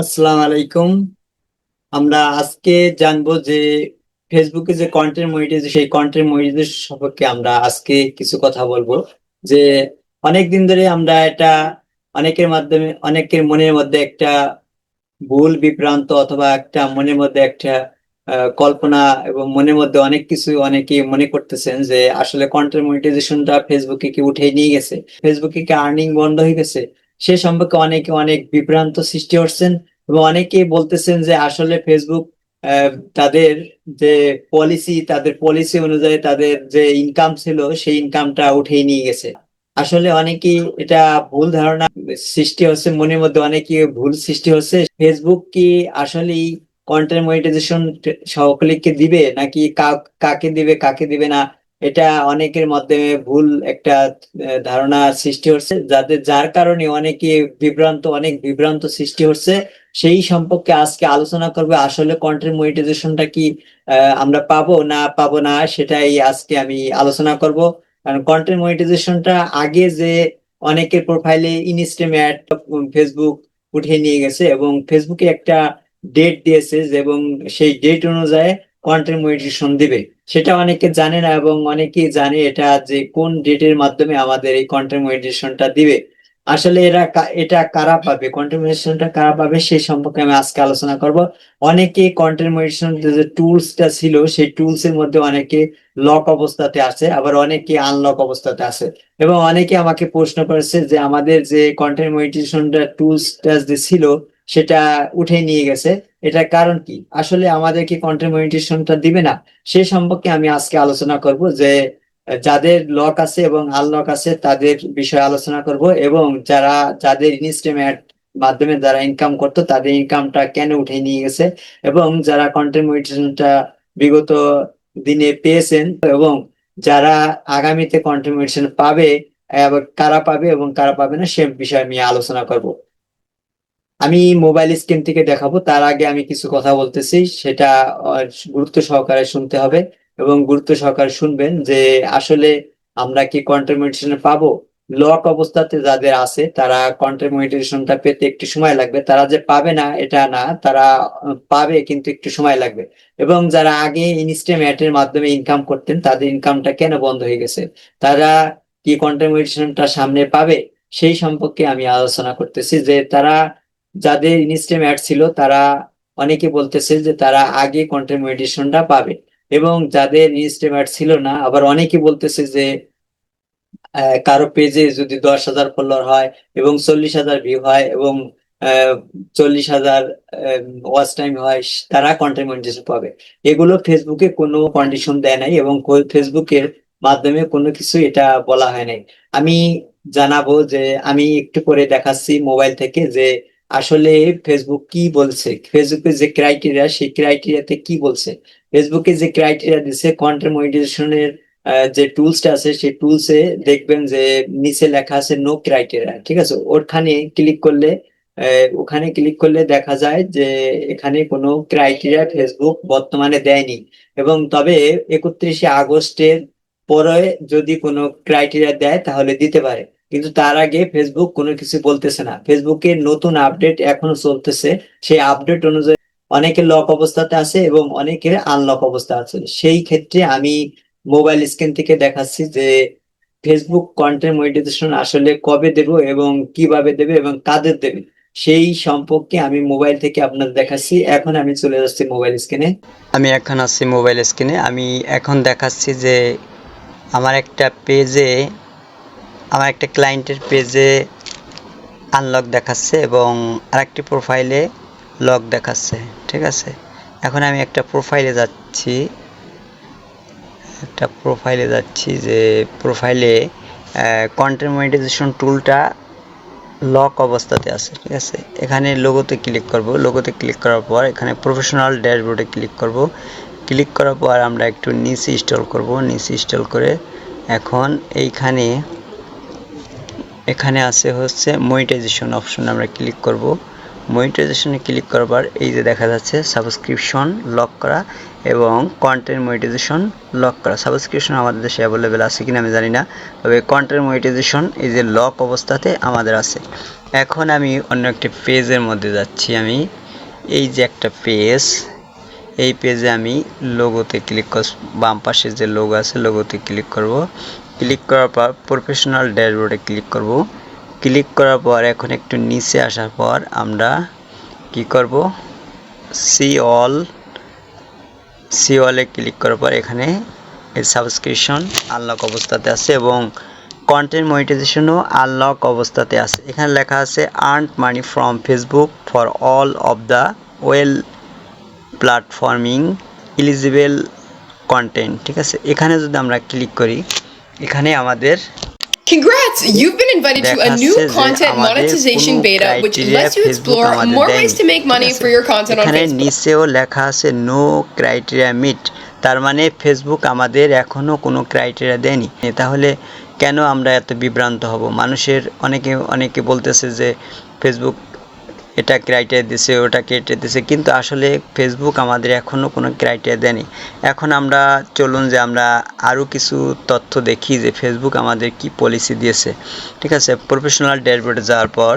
আসসালামু আলাইকুম। আমরা আজকে জানব যে ফেসবুকে যে কন্টেন্ট মনিটাইজেশন সেই কন্টেন্ট মনিটাইজেশন সম্পর্কে আমরা আজকে কিছু কথা বলব। যে অনেক দিন ধরে আমরা এটা অনেকের মাধ্যমে, অনেকের মনের মধ্যে একটা ভুল বিভ্রান্ত অথবা একটা মনের মধ্যে একটা কল্পনা এবং মনের মধ্যে অনেক কিছু অনেকে মনে করতেছেন যে আসলে কন্টেন্ট মনিটাইজেশনটা ফেসবুকে কি উঠে নিয়ে গেছে? ফেসবুকে কি আর্নিং বন্ধ হয়ে গেছে? সে সম্পর্কে অনেকে অনেক বিভ্রান্ত সৃষ্টি করছেন এবং অনেকেই বলতেছেন যে আসলে ফেসবুক তাদের যে পলিসি তাদের পলিসি অনুযায়ী তাদের যে ইনকাম ছিল, সেই ইনকামটা উঠিয়ে নিয়ে গেছে। আসলে অনেকেই এটা ভুল ধারণা সৃষ্টি হচ্ছে, মনের মধ্যে অনেকে ভুল সৃষ্টি হচ্ছে। ফেসবুক কি আসলেই কন্টেন্ট মনিটাইজেশন সকলকে দিবে, নাকি কাকে দিবে কাকে দিবে না? এটা অনেকের মাধ্যমে ভুল একটা ধারণা সৃষ্টি হচ্ছে, যাদের, যার কারণে অনেকে বিভ্রান্ত, অনেক বিভ্রান্ত সৃষ্টি হচ্ছে। সেই সম্পর্কে আজকে আলোচনা করবে, আসলে কন্টেন্ট মনিটাইজেশনটা কি আমরা পাবো না পাবো না, সেটাই আজকে আমি আলোচনা করব। কারণ কন্টেন্ট মনিটাইজেশনটা আগে যে অনেকের প্রোফাইলে ইনস্টাগ্রাম অ্যাড ফেসবুক উঠিয়ে নিয়ে গেছে এবং ফেসবুকে একটা ডেট দিয়েছে এবং সেই ডেট অনুযায়ী কন্টেন্ট মনিটাইজেশন দিবে। সেটা অনেকে জানে না এবং অনেকেই জানে এটা যে কোন ডেটের মাধ্যমে আমাদের এই কন্টেন্ট মনিটাইজেশনটা দিবে। আসলে এরা এটা কারা পাবে? কন্টেন্ট মনিটাইজেশনটা কারা পাবে সেই সম্পর্কে আমি আজকে আলোচনা করব। অনেকে কন্টেন্ট মনিটাইজেশন যে টুলসটা ছিল, সেই টুলস এর মধ্যে অনেকে লক অবস্থাতে আছে, আবার অনেকে আনলক অবস্থাতে আছে। এবং অনেকে আমাকে প্রশ্ন করেছে যে আমাদের যে কন্টেন্ট মনিটাইজেশনটা টুলসটা যে ছিল সেটা উঠে নিয়ে গেছে। এটার কারণ কি? আসলে আমাদের কি কন্টেন্ট দিবে না। সে সম্পর্কে আমি আজকে আলোচনা করব যে, যাদের লক আছে এবং আনলক আছে তাদের বিষয়ে আলোচনা করব এবং যারা, যাদের ইনস্টাগ্রাম অ্যাড মাধ্যমে যারা ইনকাম করতো তাদের ইনকামটা কেন উঠে নিয়ে গেছে এবং যারা কন্টেন্ট বিগত দিনে পেয়েছেন এবং যারা আগামীতে কন্টেন্ট পাবে কারা পাবে এবং কারা পাবে না সে বিষয়ে আমি আলোচনা করব। আমি মোবাইল স্ক্রিন থেকে দেখাবো। তার আগে আমি কিছু কথা বলতেছি। সেটা গুরুত্ব সহকারে শুনতে হবে এবং গুরুত্ব সহকারে শুনবেন যে আসলে আমরা কি মনিটাইজেশন পাবো। লক অবস্থাতে যাদের আছে, তারা মনিটাইজেশনটা পেতে একটু সময় লাগবে। তারা যে পাবে না, এটা না, তারা পাবে কিন্তু একটু সময় লাগবে। এবং যারা আগে অ্যাডের মাধ্যমে ইনকাম করতেন, তাদের ইনকামটা কেন বন্ধ হয়ে গেছে? তারা কি মনিটাইজেশনটা সামনে পাবে? সেই সম্পর্কে আমি আলোচনা করতেছি যে তারা যাদের ইনস্টাগ্রাম অ্যাড ছিল, তারা অনেকে বলতেছে যে তারা আগে কন্টেন্ট মনিটাইজেশনটা পাবে এবং যাদের ইনস্টাগ্রাম অ্যাড ছিল না, আবার অনেকে বলতেছে যে কারও পেজে যদি দশ হাজার ফলোয়ার হয় এবং চল্লিশ হাজার ভিউ হয় এবং চল্লিশ হাজার ওয়াচ টাইম হয়, তারা কন্টেন্ট মনিটাইজেশন পাবে। এগুলো ফেসবুকে কোনো কন্ডিশন দেয় নাই এবং ফেসবুকের মাধ্যমে কোনো কিছু এটা বলা হয় নাই। আমি জানাব যে, আমি একটু করে দেখাচ্ছি মোবাইল থেকে যে আসলে ফেসবুক কি বলছে? ফেসবুকের যে ক্রাইটেরিয়া সেই ক্রাইটেরিয়াতে কি বলছে? ফেসবুকে যে ক্রাইটেরিয়া দিছে কন্টেন্ট মনিটাইজেশনের যে টুলসটা আছে, সেই টুলসে দেখবেন যে নিচে লেখা আছে নো ক্রাইটেরিয়া ঠিক আছে? ওখানে ক্লিক করলে ওখানে ক্লিক করলে দেখা যায় যে এখানে কোনো ক্রাইটেরিয়া ফেসবুক বর্তমানে দেয়নি। এবং তবে একত্রিশে আগস্টের পরে যদি কোনো ক্রাইটেরিয়া দেয়, তাহলে দিতে পারে। কিন্তু তার আগে ফেসবুক কোনো কিছু বলতেছে না। ফেসবুকের নতুন আপডেট এখনও চলতেছে। সেই আপডেট অনুযায়ী অনেকে লক অবস্থাতে আছে এবং অনেকের আনলক অবস্থা আছে। সেই ক্ষেত্রে আমি মোবাইল স্ক্রিন থেকে দেখাচ্ছি যে ফেসবুক কন্টেন্ট মনিটাইজেশন আসলে কবে দেব এবং কীভাবে দেবে এবং কাদের দেবে, সেই সম্পর্কে আমি মোবাইল থেকে আপনার দেখাচ্ছি। এখন আমি চলে যাচ্ছি মোবাইল স্ক্রিনে আমি এখন আছি মোবাইল স্ক্রিনে আমি এখন দেখাচ্ছি যে আমার একটা পেজে আমার একটা ক্লায়েন্টের পেজে আনলক দেখাচ্ছে এবং আরেকটি প্রোফাইলে লক দেখাচ্ছে, ঠিক আছে? এখন আমি একটা প্রোফাইলে যাচ্ছি, একটা প্রোফাইলে যাচ্ছি যে প্রোফাইলে কন্টেন্ট মনিটাইজেশন টুলটা লক অবস্থাতে আছে, ঠিক আছে? এখানে লোগোতে ক্লিক করব লোগোতে ক্লিক করার পর এখানে প্রফেশনাল ড্যাশবোর্ডে ক্লিক করব। ক্লিক করার পর আমরা একটু নিচে ইনস্টল করব, নিচে ইনস্টল করে এখন এইখানে এখানে আছে হচ্ছে মনিটাইজেশন অপশন আমরা ক্লিক করব। মনিটাইজেশনে ক্লিক করার পর এই যে দেখা যাচ্ছে সাবস্ক্রিপশন লক করা এবং কন্টেন্ট মনিটাইজেশন লক করা। সাবস্ক্রিপশন আমাদের দেশে অ্যাভেলেবেল আছে কিনা আমি জানি না, তবে কন্টেন্ট মনিটাইজেশন এই যে লক অবস্থাতে আমাদের আছে। এখন আমি অন্য একটি পেজের মধ্যে যাচ্ছি আমি। এই যে একটা পেজ, এই পেজে আমি লোগোতে ক্লিক বাম পাশে যে লোগো আছে লোগোতে ক্লিক করব। ক্লিক করার পর প্রফেশনাল ড্যাশবোর্ডে ক্লিক করব। ক্লিক করার পর এখন একটু নিচে আসার পর আমরা কি করব? সি অল, সি অলে ক্লিক করার পর এখানে এই সাবস্ক্রিপশন আনলক অবস্থাতে আছে এবং কন্টেন্ট মনিটাইজেশনও আনলক অবস্থাতে আছে। এখানে লেখা আছে earn money from Facebook for all of the well platforming eligible content ঠিক আছে? এখানে যদি আমরা ক্লিক করি এখানে আমাদের Congrats! You've been invited to a new content monetization beta, which lets you explore more ways to make money for your content on এখানে Facebook. নিচেও লেখা আছে নো ক্রাইটেরিয়া মিট তার মানে ফেসবুক আমাদের এখনও কোনো ক্রাইটেরিয়া দেয়নি তাহলে কেন আমরা এত বিভ্রান্ত হব মানুষের অনেকে অনেকে বলতেছে যে ফেসবুক এটা ক্রাইটেরিয়া দিছে, ওটা ক্রাইটেরিয়া দিছে, কিন্তু আসলে ফেসবুক আমাদের এখনও কোনো ক্রাইটেরিয়া দেয়নি। এখন আমরা চলুন যে আমরা আরও কিছু তথ্য দেখি যে ফেসবুক আমাদের কি পলিসি দিয়েছে। ঠিক আছে প্রফেশনাল ড্যাশবোর্ডে যাওয়ার পর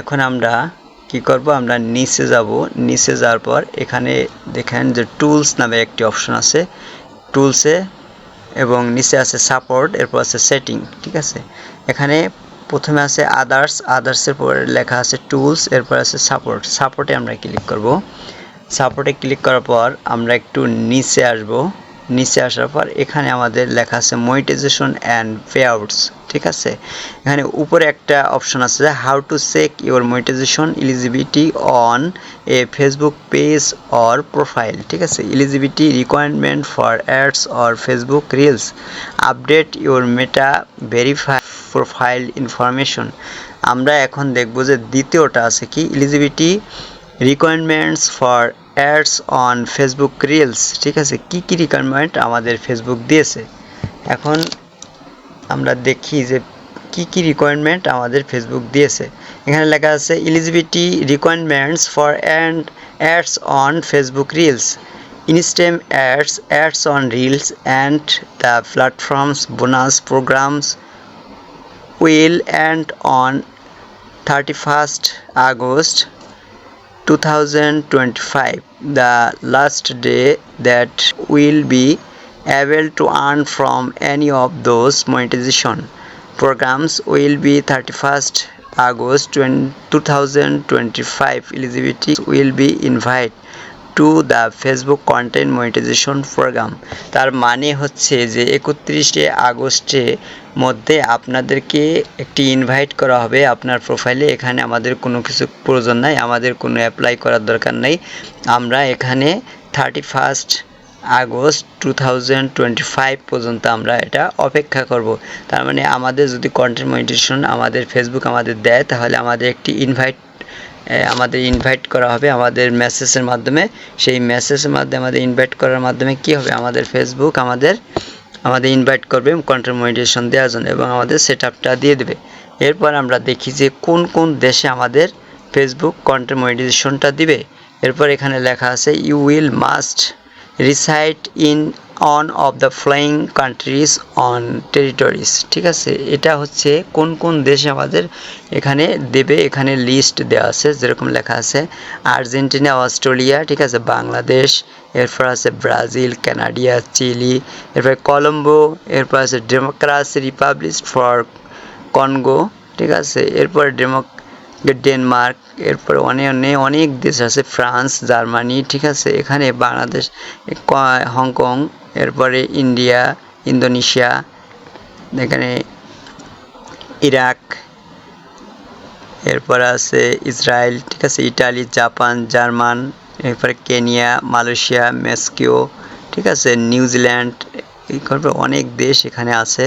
এখন আমরা কি করব? আমরা নিচে যাব। নিচে যাওয়ার পর এখানে দেখেন যে টুলস নামে একটি অপশন আছে। টুলসে এবং নিচে আছে সাপোর্ট এরপর আছে সেটিং ঠিক আছে? এখানে প্রথমে আছে আদার্স আদার্সের পরে লেখা আছে টুলস এরপর আছে সাপোর্ট সাপোর্টে আমরা ক্লিক করব। সাপোর্টে ক্লিক করার পর আমরা একটু নিচে আসব। নিচে আসার পর এখানে আমাদের লেখা আছে মনিটাইজেশন অ্যান্ড পে আউটস ঠিক আছে? এখানে উপরে একটা অপশন আছে যে how to check your monetization eligibility on a Facebook page or profile ঠিক আছে? Eligibility requirement for ads or Facebook reels update your Meta verify profile information আমরা এখন দেখব যে দ্বিতীয়টা আছে কি? Eligibility requirements for ads on Facebook reels ঠিক আছে? কি কি রিকোয়ারমেন্ট আমাদের ফেসবুক দিয়েছে? এখন আমরা দেখি যে কি কি রিকোয়ারমেন্ট আমাদের ফেসবুক দিয়েছে। এখানে লেখা আছে eligibility requirements for and ads on Facebook reels instream ads ads on reels and the platforms bonus programs will end on 31st August 2025 the last day that will be able to earn from any of those monetization programs will be 31st August 20 2025 eligibility will be invited to the Facebook content monetization program তার মানে হচ্ছে যে একত্রিশে আগস্টে মধ্যে আপনাদেরকে একটি invite করা হবে। আপনার প্রোফাইলে এখানে আমাদের কোনো কিছু প্রয়োজন নাই। আমাদের কোনো অ্যাপ্লাই করার দরকার নেই। আমরা এখানে thirty first August two thousand twenty five পর্যন্ত আমরা এটা অপেক্ষা করব। তার মানে আমাদের যদি কন্টেন্ট মনিটাইজেশন আমাদের ফেসবুক আমাদের দেয়, তাহলে আমাদের একটি ইনভাইট আমাদের ইনভাইট করা হবে আমাদের মেসেজের মাধ্যমে। সেই মেসেজের মাধ্যমে আমাদের ইনভাইট করার মাধ্যমে কি হবে? আমাদের ফেসবুক আমাদের আমাদের ইনভাইট করবে কন্টেন্ট মনিটাইজেশন দেওয়ার জন্য এবং আমাদের সেট আপটা দিয়ে দেবে। এরপর আমরা দেখি যে কোন কোন দেশে আমাদের ফেসবুক কন্টেন্ট মনিটাইজেশনটা দিবে। এরপর এখানে লেখা আছে you will must reside in on of the flying countries on territories ঠিক আছে? এটা হচ্ছে কোন কোন দেশে আমাদের এখানে দেবে, এখানে লিস্ট দেওয়া আছে, যেরকম লেখা আছে আর্জেন্টিনা, অস্ট্রেলিয়া, ঠিক আছে? বাংলাদেশ, এরপর আছে ব্রাজিল, কানাডিয়া, চিলি, এরপর কলম্বো, এরপর আছে ডেমোক্রাসি রিপাবলিক ফর কনগো, ঠিক আছে? এরপর ডেমোক ডেনমার্ক, এরপর অনেক অনেক দেশ আছে, ফ্রান্স, জার্মানি, ঠিক আছে? এখানে বাংলাদেশ হংকং, এরপরে ইন্ডিয়া, ইন্দোনেশিয়া, এখানে ইরাক, এরপর আছে ইসরায়েল, ঠিক আছে? ইটালি, জাপান, জার্মান, এরপরে কেনিয়া, মালয়েশিয়া, মেক্সিকো, ঠিক আছে? নিউজিল্যান্ড এরপর অনেক দেশ এখানে আছে,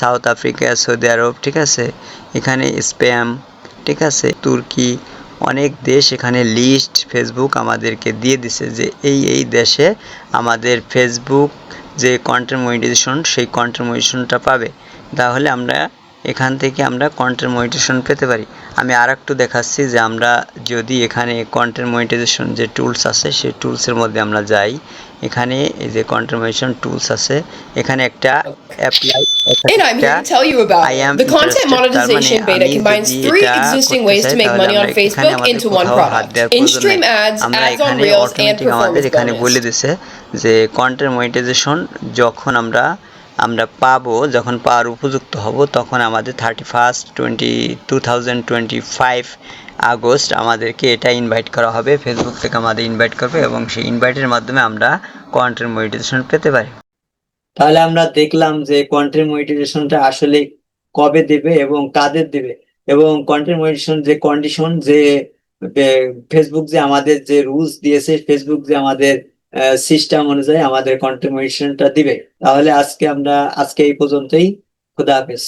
সাউথ আফ্রিকা, সৌদি আরব, ঠিক আছে? এখানে স্প্যাম ঠিক আছে? তুর্কি অনেক দেশ এখানে লিস্ট ফেসবুক আমাদেরকে দিয়ে দিছে যে এই এই দেশে আমাদের ফেসবুক যে কন্টেন্ট মনিটাইজেশন সেই কন্টেন্ট মনিটাইজেশনটা পাবে। তাহলে আমরা এখান থেকে আমরা কন্টেন্ট মনিটাইজেশন পেতে পারি আমি আর একটু দেখাচ্ছি যে আমরা যদি এখানে কন্টেন্ট মনিটাইজেশন যে টুলস আছে সেই টুলসের মধ্যে আমরা যাই এখানে এই যে কন্টেন্ট মনিটাইজেশন টুলস আছে এখানে একটা apply And I'm here to tell you about The content মানে monetization beta combines three existing ways to make money on এখানে Facebook into one product. In-stream ads, ads on Reels, and automatic আমাদের performance এখানে বলে bonus. দিছে যে content monetization যখন আমরা আমরা পাবো, যখন পাওয়ার উপযুক্ত হব, তখন আমাদের thirty first twenty two thousand twenty five August আমাদেরকে এটা ইনভাইট করা হবে। ফেসবুক থেকে আমাদের ইনভাইট করবে এবং সেই ইনভাইটের মাধ্যমে আমরা কন্টেন্ট মনিটাইজেশন পেতে পারি। তাহলে আমরা দেখলাম যে কন্টেন্ট মনিটাইজেশনটা আসলে কবে দেবে এবং কাদের দেবে? এবং কন্টেন্ট মনিটাইজেশন যে কন্ডিশন যে ফেসবুক যে আমাদের যে রুলস দিয়েছে ফেসবুক যে আমাদের সিস্টেম অনুযায়ী আমাদের কন্ট্রিবিউশনটা দিবে। তাহলে আজকে আমরা আজকে এই পর্যন্তই। খুদা হাফেজ।